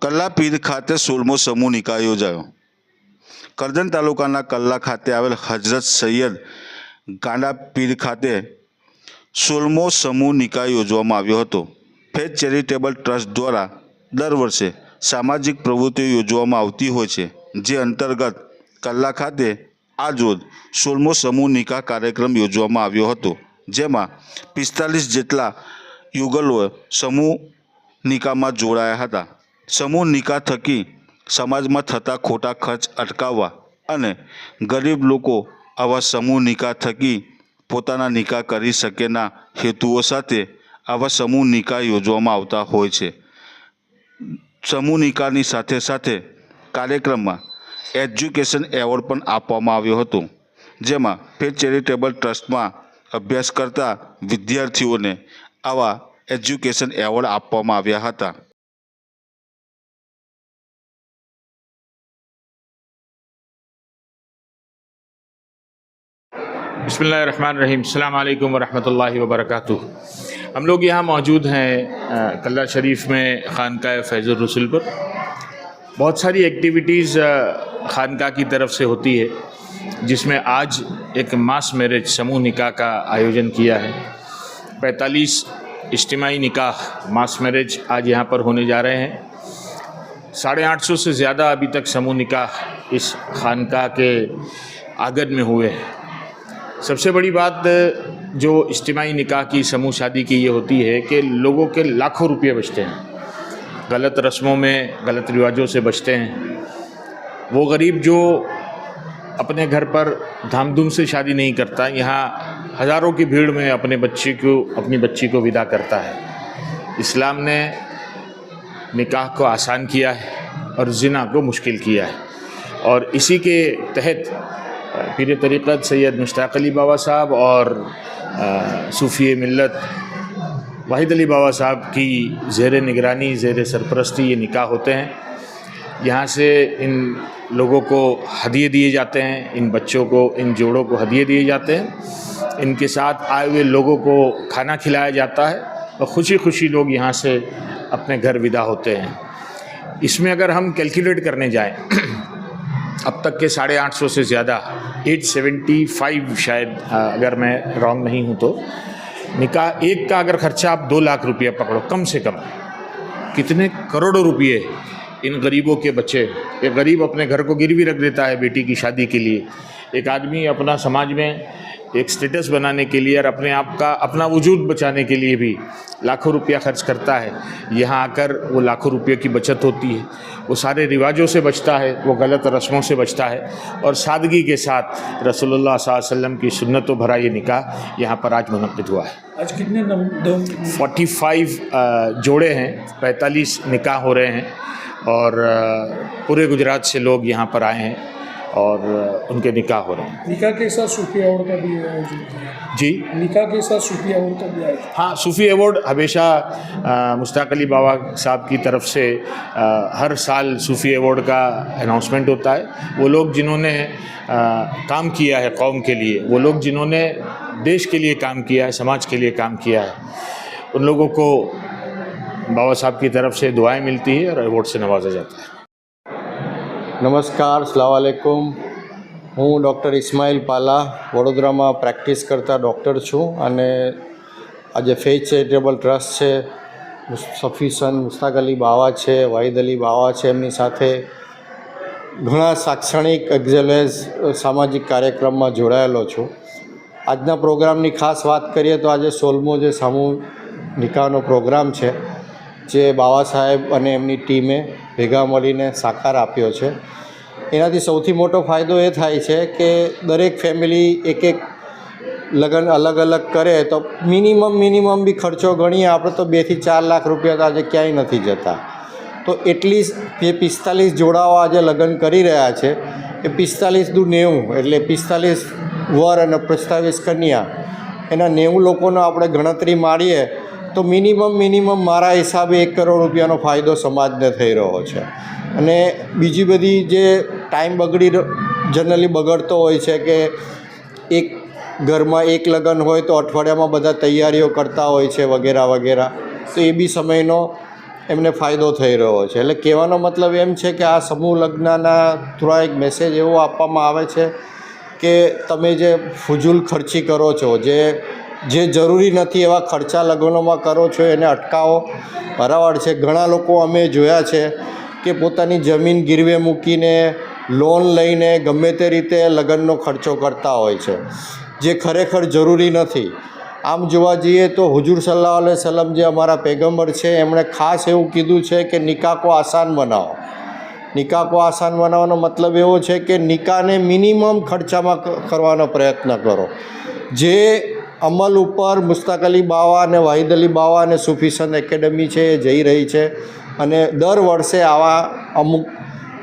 કલ્લાપીર ખાતે સોળમો સમૂહ નિકાય યોજાયો. કરજણ તાલુકાના કલ્લા ખાતે આવેલ હજરત સૈયદ ગાંડા પીર ખાતે સોળમો સમૂહ નિકાહ યોજવામાં આવ્યો હતો. ફેજ ચેરિટેબલ ટ્રસ્ટ દ્વારા દર વર્ષે સામાજિક પ્રવૃત્તિઓ યોજવામાં આવતી હોય છે, જે અંતર્ગત કલ્લા ખાતે આજ રોજ સોળમો સમૂહ નિકાહ કાર્યક્રમ યોજવામાં આવ્યો હતો, જેમાં પિસ્તાલીસ જેટલા યુગલોએ સમૂહ નિકાહમાં જોડાયા હતા. સમૂહ નિકાહ થકી સમાજમાં થતા ખોટા ખર્ચ અટકાવવા અને ગરીબ લોકો આવા સમૂહ નિકાહ થકી પોતાના નિકાહ કરી શકેના હેતુઓ સાથે આવા સમૂહ નિકાહ યોજવામાં આવતા હોય છે. સમૂહ નિકાહની સાથે સાથે કાર્યક્રમમાં એજ્યુકેશન એવોર્ડ પણ આપવામાં આવ્યો હતો, જેમાં ફેર ચેરિટેબલ ટ્રસ્ટમાં અભ્યાસ કરતા વિદ્યાર્થીઓને આવા એજ્યુકેશન એવોર્ડ આપવામાં આવ્યા હતા. बसमीम अल्लाम वरहमल वबरक हम लोग यहाँ मौजूद हैं कल्ला शरीफ में ख़ानका फैज़ुलरसुल पर। बहुत सारी एक्टिविटीज़ ख़ानका की तरफ़ से होती है, जिसमें आज एक मास मैरिज, समूह निकाह का आयोजन किया है। पैंतालीस इज्तमाही निकाह मास मैरिज आज यहाँ पर होने जा रहे हैं। साढ़े आठ सौ से ज़्यादा अभी तक समूह निकाह इस खानका के आगन में हुए हैं। सबसे बड़ी बात जो इज्तिमाही निकाह की, समूह शादी की ये होती है कि लोगों के लाखों रुपये बचते हैं। गलत रस्मों में, गलत रिवाजों से बचते हैं। वो गरीब जो अपने घर पर धामधूम से शादी नहीं करता, यहाँ हज़ारों की भीड़ में अपने बच्चे को, अपनी बच्ची को विदा करता है। इस्लाम ने निकाह को आसान किया है और जिना को मुश्किल किया है। और इसी के तहत पीर तरीक़त सैयद मुश्ताक अली बाबा साहब और सूफ़ी मिलत वाहिद अली बाबा साहब की ज़ेर निगरानी, ज़ेर सरपरस्ती ये निकाह होते हैं। यहाँ से इन लोगों को हदिये दिए जाते हैं, इन बच्चों को, इन जोड़ों को हदिये दिए जाते हैं। इनके साथ आए हुए लोगों को खाना खिलाया जाता है और खुशी खुशी लोग यहाँ से अपने घर विदा होते हैं। इसमें अगर हम कैलकुलेट करने जाएँ अब तक के साढ़े आठ सौ से ज़्यादा एट सेवेंटी फाइव शायद अगर मैं रॉन्ग नहीं हूँ तो। निकाह एक का अगर खर्चा आप दो लाख रुपया पकड़ो, कम से कम। कितने करोड़ों रुपये इन गरीबों के बच्चे। एक गरीब अपने घर को गिरवी रख देता है बेटी की शादी के लिए। एक आदमी अपना समाज में एक स्टेटस बनाने के लिए और अपने आप का अपना वजूद बचाने के लिए भी लाखों रुपया खर्च करता है। यहाँ आकर वो लाखों रुपये की बचत होती है। वो सारे रिवाजों से बचता है वो गलत रस्मों से बचता है और सादगी के साथ रसोल्ला वसल्लम की सुन्नतों भरा ये निकाह यहाँ पर आज मनद हुआ है। आज कितने दम 45 जोड़े हैं 45 निकाह हो रहे हैं और पूरे गुजरात से लोग यहाँ पर आए हैं। और उनके निकाह हो रहे हैं। निकाह के साथ सूफी अवार्ड का भी आयोजन जी निकाह के साथ सूफी अवार्ड का भी आयोजन। हाँ सूफ़ी अवार्ड हमेशा मुश्ताक अली बाबा साहब की तरफ़ से अ, हर साल सूफ़ी अवार्ड का अनाउंसमेंट होता है। वो लोग जिन्होंने काम किया है कौम के लिए वो लोग जिन्होंने देश के लिए काम किया है समाज के लिए काम किया है उन लोगों को बाबा साहब की तरफ़ से दुआएँ मिलती है और अवार्ड से नवाजा जाता है। નમસ્કાર સલામવાલેકુમ હું ડૉક્ટર ઇસ્માઇલ પાલા, વડોદરામાં પ્રેક્ટિસ કરતા ડૉક્ટર છું અને આજે ફેઝ ચેરિટેબલ ટ્રસ્ટ છે સફીસન મુસ્તાક અલી બાવા છે, વાહિદ અલી બાવા છે એમની સાથે. ઘણા શૈક્ષણિક એઝ સામાજિક કાર્યક્રમમાં જોડાયેલો છું. આજના પ્રોગ્રામની ખાસ વાત કરીએ તો આજે સોલમો જે સમૂહ નિકાહનો પ્રોગ્રામ છે, જે બાવા સાહેબ અને એમની ટીમે ભેગા મળીને સાકાર આપ્યો છે. એનાથી સૌથી મોટો ફાયદો એ થાય છે કે દરેક ફેમિલી એક એક લગ્ન અલગ અલગ કરે તો મિનિમમ મિનિમમ બી ખર્ચો ગણીએ, આપણે તો બેથી ચાર લાખ રૂપિયા તો આજે ક્યાંય નથી જતા. તો એટલી જે પિસ્તાલીસ જોડાઓ આજે લગ્ન કરી રહ્યા છે, એ પિસ્તાલીસ દુ નેવું એટલે પિસ્તાલીસ વર અને પિસ્તાલીસ કન્યા. એના નેવું લોકોનો આપણે ગણતરી મારીએ તો મિનિમમ મિનિમમ મારા હિસાબે એક કરોડ રૂપિયાનો ફાયદો સમાજને થઈ રહ્યો છે. અને બીજી બધી જે ટાઈમ બગડી જનરલી બગડતો હોય છે કે એક ઘરમાં એક લગ્ન હોય તો અઠવાડિયામાં બધા તૈયારીઓ કરતા હોય છે વગેરે વગેરે. તો એ બી સમયનો એમને ફાયદો થઈ રહ્યો છે. એટલે કહેવાનો મતલબ એમ છે કે આ સમૂહ લગ્નના થ્રુ એક મેસેજ એવો આપવામાં આવે છે કે તમે જે ફુજુલ ખર્ચી કરો છો, જે જે જરૂરી નથી એવા ખર્ચા લગ્નોમાં કરો છો, એને અટકાવો. બરાબર છે. ઘણા લોકો અમે જોયા છે કે પોતાની જમીન ગીરવે મૂકીને લોન લઈને ગમે તે રીતે લગ્નનો ખર્ચો કરતા હોય છે, જે ખરેખર જરૂરી નથી. આમ જોવા જઈએ તો હુજુર સલ્લાહ અલૈહ સલમ જે અમારા પેગમ્બર છે, એમણે ખાસ એવું કીધું છે કે નિકાહ કો આસાન બનાવો. નિકાહ કો આસાન બનાવવાનો મતલબ એવો છે કે નિકાહને મિનિમમ ખર્ચામાં કરવાનો પ્રયત્ન કરો. જે અમલ ઉપર મુસ્તાક અલી બાવા અને વાહિદ અલી બાવા અને સુફીસન એકેડમી છે, એ જઈ રહી છે અને દર વર્ષે આવા અમુક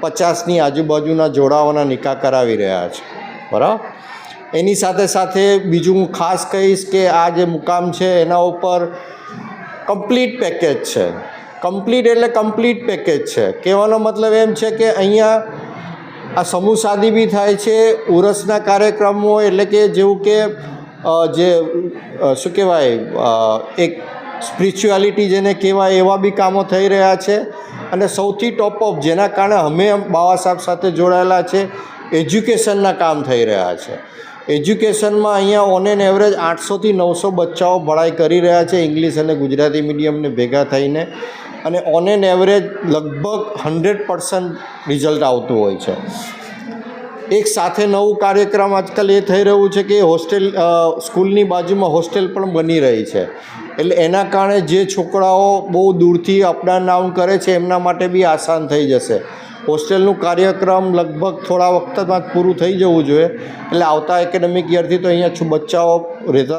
પચાસની આજુબાજુના જોડાઓના નિકાહ કરાવી રહ્યા છે. બરાબર? એની સાથે સાથે બીજું હું ખાસ કહીશ કે આ જે મુકામ છે, એના ઉપર કમ્પ્લીટ પેકેજ છે. કમ્પ્લીટ એટલે કમ્પ્લીટ પેકેજ છે. કહેવાનો મતલબ એમ છે કે અહીંયા આ સમૂહ શાદી બી થાય છે, ઉરસના કાર્યક્રમો એટલે કે જેવું કે જે શું કહેવાય એક સ્પિરિચ્યુઆલિટી જેને કહેવાય એવા બી કામો થઈ રહ્યા છે. અને સૌથી ટોપ ઓફ જેના કારણે અમે બાબા સાહેબ સાથે જોડાયેલા છે એજ્યુકેશનના કામ થઈ રહ્યા છે. એજ્યુકેશનમાં અહીંયા ઓન એન એવરેજ આઠસોથી નવસો બચ્ચાઓ ભણાઈ કરી રહ્યા છે ઇંગ્લિશ અને ગુજરાતી મીડિયમને ભેગા થઈને. અને ઓન એન એવરેજ લગભગ હંડ્રેડ પર્સન્ટ રિઝલ્ટ આવતું હોય છે. એક સાથે નવું કાર્યક્રમ આજકાલ એ થઈ રહ્યું છે કે હોસ્ટેલ સ્કૂલની બાજુમાં હોસ્ટેલ પણ બની રહી છે. એટલે એના કારણે જે છોકરાઓ બહુ દૂરથી અપડાઉન ડાઉન કરે છે, એમના માટે બી આસાન થઈ જશે. હોસ્ટેલનું કાર્યક્રમ લગભગ થોડા વખતમાં પૂરું થઈ જવું જોઈએ. એટલે આવતા એકેડેમિક યરથી તો અહીંયા બચ્ચાઓ રહેતા